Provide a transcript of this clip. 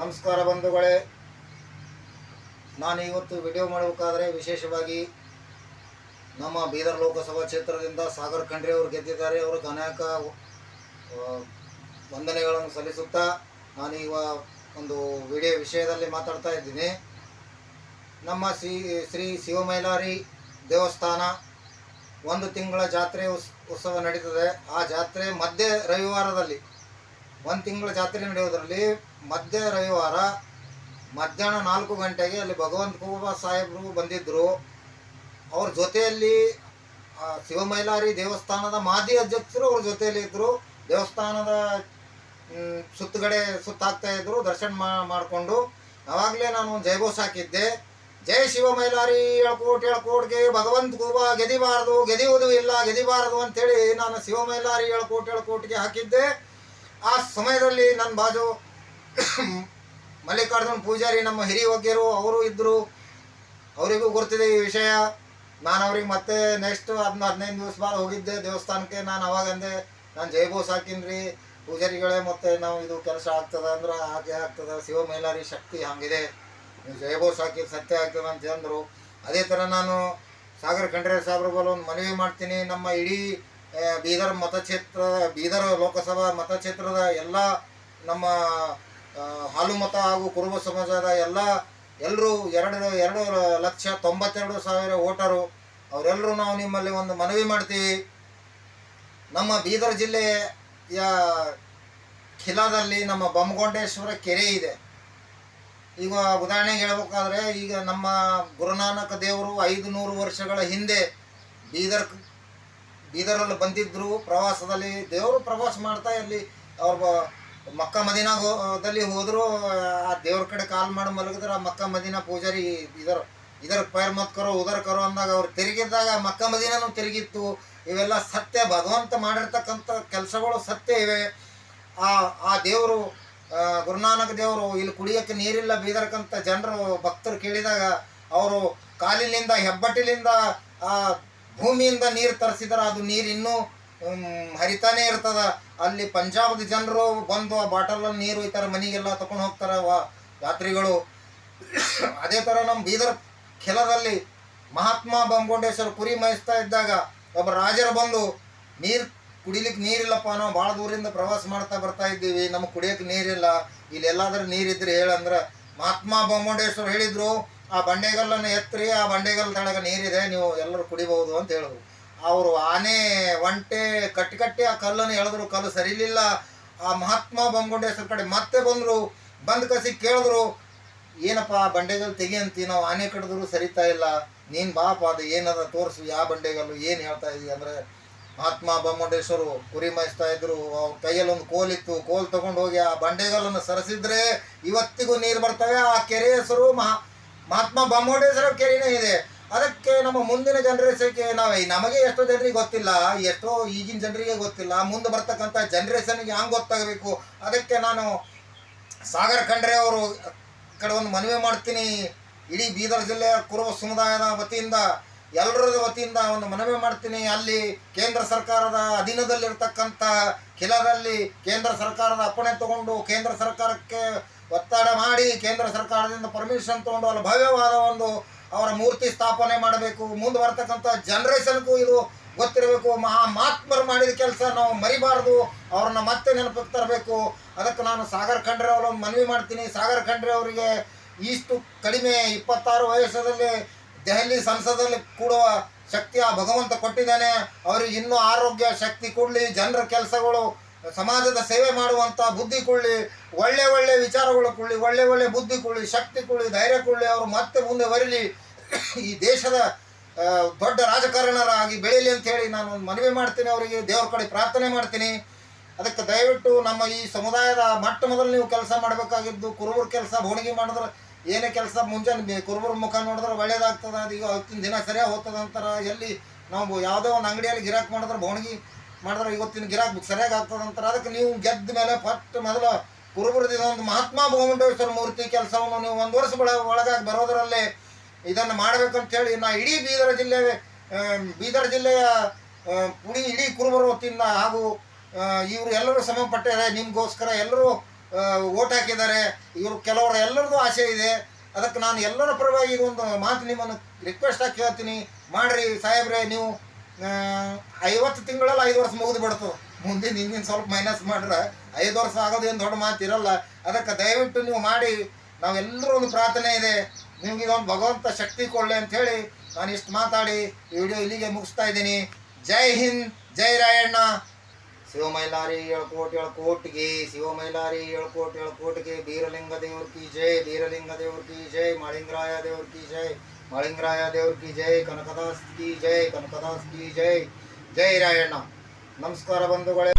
ನಮಸ್ಕಾರ ಬಂಧುಗಳೇ. ನಾನು ಇವತ್ತು ವಿಡಿಯೋ ಮಾಡಬೇಕಾದ್ರೆ ವಿಶೇಷವಾಗಿ ನಮ್ಮ ಬೀದರ್ ಲೋಕಸಭಾ ಕ್ಷೇತ್ರದಿಂದ ಸಾಗರ್ ಖಂಡ್ರೆ ಅವರು ಗೆದ್ದಿದ್ದಾರೆ. ಅವರು ಅನೇಕ ವಂದನೆಗಳನ್ನು ಸಲ್ಲಿಸುತ್ತಾ ನಾನು ಈಗ ಒಂದು ವಿಡಿಯೋ ವಿಷಯದಲ್ಲಿ ಮಾತಾಡ್ತಾ ಇದ್ದೀನಿ. ನಮ್ಮ ಶ್ರೀ ಶ್ರೀ ಶಿವಮೈಲಾರಿ ದೇವಸ್ಥಾನ ಒಂದು ತಿಂಗಳ ಜಾತ್ರೆ ಉತ್ಸವ ನಡೀತದೆ. ಆ ಜಾತ್ರೆ ಮಧ್ಯೆ ರವಿವಾರದಲ್ಲಿ ಒಂದು ತಿಂಗಳ ಜಾತ್ರೆ ನಡೆಯೋದ್ರಲ್ಲಿ ಮಧ್ಯ ರವಿವಾರ, ಮಧ್ಯಾಹ್ನ ನಾಲ್ಕು ಗಂಟೆಗೆ ಅಲ್ಲಿ ಭಗವಂತ ಕುಬಾ ಸಾಹೇಬರು ಬಂದಿದ್ದರು ಅವ್ರ ಜೊತೆಯಲ್ಲಿ ಶಿವಮೈಲಾರಿ ದೇವಸ್ಥಾನದ ಮಾಜಿ ಅಧ್ಯಕ್ಷರು ಅವ್ರ ಜೊತೆಯಲ್ಲಿ ಇದ್ದರು ದೇವಸ್ಥಾನದ ಸುತ್ತಗಡೆ ಸುತ್ತಾಗ್ತಾ ಇದ್ರು, ದರ್ಶನ ಮಾಡಿಕೊಂಡು. ಅವಾಗಲೇ ನಾನು ಜೈಘೋಷ ಹಾಕಿದ್ದೆ. ಜೈ ಶಿವಮೈಲಾರಿ ಹೇಳ್ಕೋಟ್ ಹೇಳ್ಕೋಟ್ಗೆ ಭಗವಂತ ಕೂಬ ಗೆದಿಬಾರದು, ಗೆದಿಯುವುದು ಇಲ್ಲ, ಗೆದಿಬಾರದು ಅಂತೇಳಿ ನಾನು ಶಿವಮೈಲಾರಿ ಹೇಳ್ಕೋಟ್, ಹೇಳ್ಕೋಟ್ಗೆ ಹಾಕಿದ್ದೆ. ಆ ಸಮಯದಲ್ಲಿ ನನ್ನ ಬಾಜು ಮಲ್ಲಿಕಾರ್ಜುನ್ ಪೂಜಾರಿ, ನಮ್ಮ ಹಿರಿಯ ವೈದ್ಯರು ಅವರು ಇದ್ದರು ಅವರಿಗೂ ಗೊತ್ತಿದೆ ಈ ವಿಷಯ. ನಾನು ಅವ್ರಿಗೆ ಮತ್ತೆ ನೆಕ್ಸ್ಟ್ ಅದನ್ನ ಹದಿನೈದು ದಿವಸ ಬಾದ ಹೋಗಿದ್ದೆ ದೇವಸ್ಥಾನಕ್ಕೆ. ನಾನು ಅವಾಗ ಅಂದೆ, ನಾನು ಜೈಬೋಸ್ ಹಾಕಿನ್ರಿ. ಪೂಜಾರಿಗಳೇ, ಮತ್ತೆ ನಾವು ಇದು ಕೆಲಸ ಆಗ್ತದೆ ಅಂದ್ರೆ ಹಾಗೆ ಆಗ್ತದೆ, ಶಿವ ಮೇಲಾರಿ ಶಕ್ತಿ ಹಂಗಿದೆ. ನೀವು ಜೈಬೋಸ್ ಹಾಕಿ ಸತ್ಯ ಆಗ್ತದೆ ಅಂತ ಅಂದರು. ಅದೇ ಥರ ನಾನು ಸಾಗರ್ ಖಂಡ್ರೆ ಸಾಬ್ರ ಒಂದು ಮನವಿ ಮಾಡ್ತೀನಿ. ನಮ್ಮ ಇಡೀ ಬೀದರ್ ಮತಕ್ಷೇತ್ರ, ಬೀದರ್ ಲೋಕಸಭಾ ಮತಕ್ಷೇತ್ರದ ಎಲ್ಲ ನಮ್ಮ ಹಾಲು ಮತ ಹಾಗೂ ಕುರುಬ ಸಮಾಜದ ಎಲ್ಲ ಎಲ್ಲರೂ ಎರಡು ಎರಡು ಲಕ್ಷ ತೊಂಬತ್ತೆರಡು ಸಾವಿರ ವೋಟರು. ಅವರೆಲ್ಲರೂ ನಾವು ನಿಮ್ಮಲ್ಲಿ ಒಂದು ಮನವಿ ಮಾಡ್ತೀವಿ. ನಮ್ಮ ಬೀದರ್ ಜಿಲ್ಲೆಯ ಖಿಲಾದಲ್ಲಿ ನಮ್ಮ ಬೊಮ್ಮಗೊಂಡೇಶ್ವರ ಕೆರೆ ಇದೆ. ಈಗ ಉದಾಹರಣೆಗೆ ಹೇಳ್ಬೇಕಾದ್ರೆ ಈಗ ನಮ್ಮ ಗುರುನಾನಕ ದೇವರು ಐದು ನೂರು ವರ್ಷಗಳ ಹಿಂದೆ ಬೀದರ್ ಬೀದರಲ್ಲಿ ಬಂದಿದ್ರು, ಪ್ರವಾಸದಲ್ಲಿ ದೇವರು ಪ್ರವಾಸ ಮಾಡ್ತಾ ಇಲ್ಲಿ ಅವ್ರ ಮಕ್ಕ ಮದೀನಾದಲ್ಲಿ ಹೋದ್ರು, ಆ ದೇವ್ರ ಕಡೆ ಕಾಲ್ ಮಾಡಿ ಮಲಗಿದ್ರೆ, ಆ ಮಕ್ಕ ಮದೀನಾ ಪೂಜಾರಿ ಇದರ ಇದರ ಪೈರ್ ಮತ್ ಕರೋ, ಉದರ್ ಕರೋ ಅಂದಾಗ ಅವ್ರು ತಿರುಗಿದ್ದಾಗ ಮಕ್ಕ ಮದೀನೂ ತಿರುಗಿತ್ತು. ಇವೆಲ್ಲ ಸತ್ಯ, ಭಗವಂತ ಮಾಡಿರ್ತಕ್ಕಂಥ ಕೆಲಸಗಳು ಸತ್ಯ ಇವೆ. ಆ ಆ ದೇವರು ಗುರುನಾನಕ್ ದೇವರು ಇಲ್ಲಿ ಕುಡಿಯೋಕ್ಕೆ ನೀರಿಲ್ಲ ಬೀದರ್ಕಂತ ಜನರು ಭಕ್ತರು ಕೇಳಿದಾಗ, ಅವರು ಕಾಲಿನಿಂದ, ಹೆಬ್ಬಟ್ಟಿಲಿಂದ, ಆ ಭೂಮಿಯಿಂದ ನೀರು ತರಿಸಿದ್ರೆ ಅದು ನೀರು ಇನ್ನೂ ಹರಿತಾನೇ ಇರ್ತದ. ಅಲ್ಲಿ ಪಂಜಾಬ್ದ ಜನರು ಬಂದು ಆ ಬಾಟಲಲ್ಲಿ ನೀರು ಥರ ಮನೆಗೆಲ್ಲ ತಗೊಂಡು ಹೋಗ್ತಾರೆ ವಾ, ಯಾತ್ರಿಗಳು. ಅದೇ ಥರ ನಮ್ಮ ಬೀದರ್ ಖಿಲದಲ್ಲಿ ಮಹಾತ್ಮ ಬೊಮ್ಮಗೊಂಡೇಶ್ವರ ಕುರಿ ಮೇಯಿಸ್ತಾ ಇದ್ದಾಗ ಒಬ್ಬ ರಾಜರು ಬಂದು, ನೀರು ಕುಡಿಲಿಕ್ಕೆ ನೀರಿಲ್ಲಪ್ಪ, ನಾವು ಭಾಳ ದೂರಿಂದ ಪ್ರವಾಸ ಮಾಡ್ತಾ ಬರ್ತಾ ಇದ್ದೀವಿ, ನಮಗೆ ಕುಡಿಯೋಕೆ ನೀರಿಲ್ಲ ಇಲ್ಲಿ ಎಲ್ಲಾದ್ರೂ ನೀರಿದ್ರೆ ಹೇಳಂದ್ರೆ ಮಹಾತ್ಮ ಬೊಮ್ಮಗೊಂಡೇಶ್ವರ ಹೇಳಿದ್ರು ಆ ಬಂಡೆಗಲ್ಲನ್ನು ಎತ್ತರಿ, ಆ ಬಂಡೆಗಲ್ ತಳಗ ನೀರಿದೆ, ನೀವು ಎಲ್ಲರೂ ಕುಡಿಬಹುದು ಅಂತ ಹೇಳಿದ್ರು. ಅವರು ಆನೆ, ಒಂಟೆ, ಕಟ್ಟಿ ಕಟ್ಟಿ ಆ ಕಲ್ಲನ್ನು ಎಳೆದ್ರು, ಕಲ್ಲು ಸರಿಲಿಲ್ಲ. ಆ ಮಹಾತ್ಮ ಬೊಮ್ಮಗೊಂಡೇಶ್ವರ ಕಡೆ ಮತ್ತೆ ಬಂದರು, ಬಂದು ಕಸಿ ಕೇಳಿದ್ರು, ಏನಪ್ಪ ಆ ಬಂಡೆಗಲ್ಲು ಅಂತ, ನಾವು ಆನೆ ಕಟ್ಟಿದ್ರು ಸರಿತಾ ಇಲ್ಲ. ನೀನು ಬಾಪ, ಅದು ಏನದ ತೋರಿಸು, ಯಾವ ಬಂಡೆಗಲ್ಲು, ಏನು ಹೇಳ್ತಾ ಇದ್ದೀವಿ ಅಂದರೆ, ಮಹಾತ್ಮ ಬೊಮ್ಮಗೊಂಡೇಶ್ವರು ಕುರಿ ಮಾಯಿಸ್ತಾ ಇದ್ರು, ಅವ್ರ ಕೈಯಲ್ಲಿ ಒಂದು ಕೋಲಿತ್ತು ಕೋಲ್ ತಗೊಂಡು ಹೋಗಿ ಆ ಬಂಡೆಗಲ್ಲನ್ನು ಸರಿಸಿದ್ರೆ ಇವತ್ತಿಗೂ ನೀರು ಬರ್ತವೆ. ಆ ಕೆರೆ ಹೆಸರು ಮಹಾ ಮಹಾತ್ಮ ಬಾಮೋಡೇಶ್ವರ ಕೆರೆನೇ ಇದೆ. ಅದಕ್ಕೆ ನಮ್ಮ ಮುಂದಿನ ಜನರೇಷನ್ಗೆ ನಾವು ನಮಗೆ ಎಷ್ಟೋ ಜನರಿಗೆ ಗೊತ್ತಿಲ್ಲ, ಎಷ್ಟೋ ಈಗಿನ ಜನರಿಗೆ ಗೊತ್ತಿಲ್ಲ, ಮುಂದೆ ಬರ್ತಕ್ಕಂಥ ಜನ್ರೇಷನ್ಗೆ ಹಂಗೆ ಗೊತ್ತಾಗಬೇಕು. ಅದಕ್ಕೆ ನಾನು ಸಾಗರ್ ಖಂಡ್ರೆ ಅವರು ಕಡೆ ಒಂದು ಮನವಿ ಮಾಡ್ತೀನಿ. ಇಡೀ ಬೀದರ್ ಜಿಲ್ಲೆಯ ಕುರುಬ ಸಮುದಾಯದ ವತಿಯಿಂದ ಎಲ್ಲರ ವತಿಯಿಂದ ಒಂದು ಮನವಿ ಮಾಡ್ತೀನಿ. ಅಲ್ಲಿ ಕೇಂದ್ರ ಸರ್ಕಾರದ ಅಧೀನದಲ್ಲಿರ್ತಕ್ಕಂಥ ಖಿಲದಲ್ಲಿ ಕೇಂದ್ರ ಸರ್ಕಾರದ ಅಪ್ಪಣೆ ತಗೊಂಡು ಕೇಂದ್ರ ಸರ್ಕಾರಕ್ಕೆ ಒತ್ತಡ ಮಾಡಿ ಕೇಂದ್ರ ಸರ್ಕಾರದಿಂದ ಪರ್ಮಿಷನ್ ತಗೊಂಡು ಅಲ್ಲಿ ಭವ್ಯವಾದ ಒಂದು ಅವರ ಮೂರ್ತಿ ಸ್ಥಾಪನೆ ಮಾಡಬೇಕು ಮುಂದೆ ಬರ್ತಕ್ಕಂಥ ಜನ್ರೇಷನ್ಗೂ ಇದು ಗೊತ್ತಿರಬೇಕು. ಮಹಾ ಮಹಾತ್ಮರು ಮಾಡಿದ ಕೆಲಸ ನಾವು ಮರಿಬಾರ್ದು, ಅವ್ರನ್ನ ಮತ್ತೆ ನೆನಪಿಗೆ ತರಬೇಕು. ಅದಕ್ಕೆ ನಾನು ಸಾಗರ್ ಖಂಡ್ರೆ ಅವರು ಮನವಿ ಮಾಡ್ತೀನಿ. ಸಾಗರ್ ಖಂಡ್ರೆ ಅವರಿಗೆ ಇಷ್ಟು ಕಡಿಮೆ ಇಪ್ಪತ್ತಾರು ವಯಸ್ಸದಲ್ಲಿ ದೆಹಲಿ ಸಂಸದಲ್ಲಿ ಕೂಡುವ ಶಕ್ತಿ ಆ ಭಗವಂತ ಕೊಟ್ಟಿದ್ದಾನೆ. ಅವರಿಗೆ ಇನ್ನೂ ಆರೋಗ್ಯ ಶಕ್ತಿ ಕೊಡಲಿ. ಜನರ ಕೆಲಸಗಳು ಸಮಾಜದ ಸೇವೆ ಮಾಡುವಂಥ ಬುದ್ಧಿ ಕೊಡಲಿ, ಒಳ್ಳೆ ಒಳ್ಳೆ ವಿಚಾರಗಳು ಕೊಡಲಿ, ಒಳ್ಳೆ ಒಳ್ಳೆ ಬುದ್ಧಿ ಕೊಳ್ಳಿ ಶಕ್ತಿ ಕೊಳ್ಳಿ ಧೈರ್ಯ ಕೊಡಲಿ, ಅವರು ಮತ್ತೆ ಮುಂದೆ ಬರಲಿ. ಈ ದೇಶದ ದೊಡ್ಡ ರಾಜಕಾರಣರಾಗಿ ಬೆಳೀಲಿ ಅಂತ ಹೇಳಿ ನಾನು ಮನವಿ ಮಾಡ್ತೀನಿ ಅವರಿಗೆ. ದೇವ್ರ ಕಡೆ ಪ್ರಾರ್ಥನೆ ಮಾಡ್ತೀನಿ. ಅದಕ್ಕೆ ದಯವಿಟ್ಟು ನಮ್ಮ ಈ ಸಮುದಾಯದ ಮಟ್ಟ ಮೊದಲು ನೀವು ಕೆಲಸ ಮಾಡಬೇಕಾಗಿದ್ದು, ಕುರುಬರ ಕೆಲಸ ಬೋಣಿಗೆ ಮಾಡಿದ್ರೆ ಏನೇ ಕೆಲಸ ಮುಂಜಾನೆ ಕುರುಬರ ಮುಖ ನೋಡಿದ್ರೆ ಒಳ್ಳೇದಾಗ್ತದೆ. ಅದು ಈಗ ಅವತ್ತಿನ ದಿನ ಸರಿಯಾಗಿ ಹೋಗ್ತದೆ ಅಂತಾರೆ. ಎಲ್ಲಿ ನಾವು ಯಾವುದೋ ಒಂದು ಅಂಗಡಿಯಲ್ಲಿ ಗಿರಾಕ್ ಮಾಡಿದ್ರೆ ಬೋಣಿಗೆ ಮಾಡಿದ್ರೆ ಇವತ್ತಿನ ಗಿರಾಕ್ ಸರಿಯಾಗಿ ಆಗ್ತದೆ ಅಂತಾರೆ. ಅದಕ್ಕೆ ನೀವು ಗೆದ್ದ ಮೇಲೆ ಫಸ್ಟ್ ಮೊದಲು ಕುರುಬುರದಿಂದ ಒಂದು ಮಹಾತ್ಮ ಬಹುಮಂಡೇಶ್ವರ ಮೂರ್ತಿ ಕೆಲಸವನ್ನು ನೀವು ಒಂದು ವರ್ಷ ಒಳ ಒಳಗಾಗಿ ಬರೋದರಲ್ಲಿ ಇದನ್ನು ಮಾಡಬೇಕಂತ ಹೇಳಿ ನಾ ಇಡೀ ಬೀದರ್ ಜಿಲ್ಲೆ ಬೀದರ್ ಜಿಲ್ಲೆಯ ಪುಣಿ ಇಡೀ ಕುರುಬರ ವತಿಯಿಂದ ಹಾಗೂ ಇವರು ಎಲ್ಲರೂ ಶ್ರಮ ಪಟ್ಟಿದ್ದಾರೆ ನಿಮಗೋಸ್ಕರ ಎಲ್ಲರೂ ಓಟ್ ಹಾಕಿದ್ದಾರೆ. ಇವರು ಕೆಲವರ ಎಲ್ಲರದ್ದು ಆಸೆ ಇದೆ. ಅದಕ್ಕೆ ನಾನು ಎಲ್ಲರ ಪರವಾಗಿ ಒಂದು ಮಾತು ನಿಮ್ಮನ್ನು ರಿಕ್ವೆಸ್ಟ್ ಆಗಿ ಕೇಳ್ತೀನಿ. ಮಾಡಿರಿ ಸಾಹೇಬ್ರೆ, ನೀವು ಐವತ್ತು ತಿಂಗಳಲ್ಲಿ ಐದು ವರ್ಷ ಮುಗಿದು ಬಿಡ್ತು. ಮುಂದಿನ ಹಿಂದಿನ ಸ್ವಲ್ಪ ಮೈನಸ್ ಮಾಡ್ರೆ ಐದು ವರ್ಷ ಆಗೋದೇನು ದೊಡ್ಡ ಮಾತಿರಲ್ಲ ಅದಕ್ಕೆ ದಯವಿಟ್ಟು ನೀವು ಮಾಡಿ. ನಾವೆಲ್ಲರೂ ಒಂದು ಪ್ರಾರ್ಥನೆ ಇದೆ. ನಿಮ್ಗೆ ಒಂದು ಭಗವಂತ ಶಕ್ತಿ ಕೊಡಲಿ ಅಂತ ಹೇಳಿ ನಾನು ಇಷ್ಟು ಮಾತಾಡಿ ವಿಡಿಯೋ ಇಲ್ಲಿಗೆ ಮುಗಿಸ್ತಾ ಇದ್ದೀನಿ. ಜೈ ಹಿಂದ್, ಜೈ ರಾಯಣ್ಣ. ಶಿವಮೈಲಾರಿ ಏಳ್ಕೋಟ್, ಏಳ್ಕೋಟ್ಗೆ, ಶಿವಮೈಲಾರಿ ಏಳು ಏಳ್ಕೋಟ್ಗೆ ಬೀರಲಿಂಗ ದೇವ್ರ ಕಿ ಜೈ, ಬೀರಲಿಂಗ ದೇವ್ರ ಕಿ ಜೈ, ಮಳಿಂಗರಾಯ ದೇವ್ರ ಕಿ ಜೈ. ಮಾಳಿಂಗರಾಯ ದೇವ್ರ ಕಿ ಜೈ ಕನಕದಾಸ್ ಕಿ ಜೈ ಕನಕದಾಸ್ ಕಿ ಜೈ ಜೈ ರಾಯಣ್ಣ ನಮಸ್ಕಾರ ಬಂಧುಗಳೇ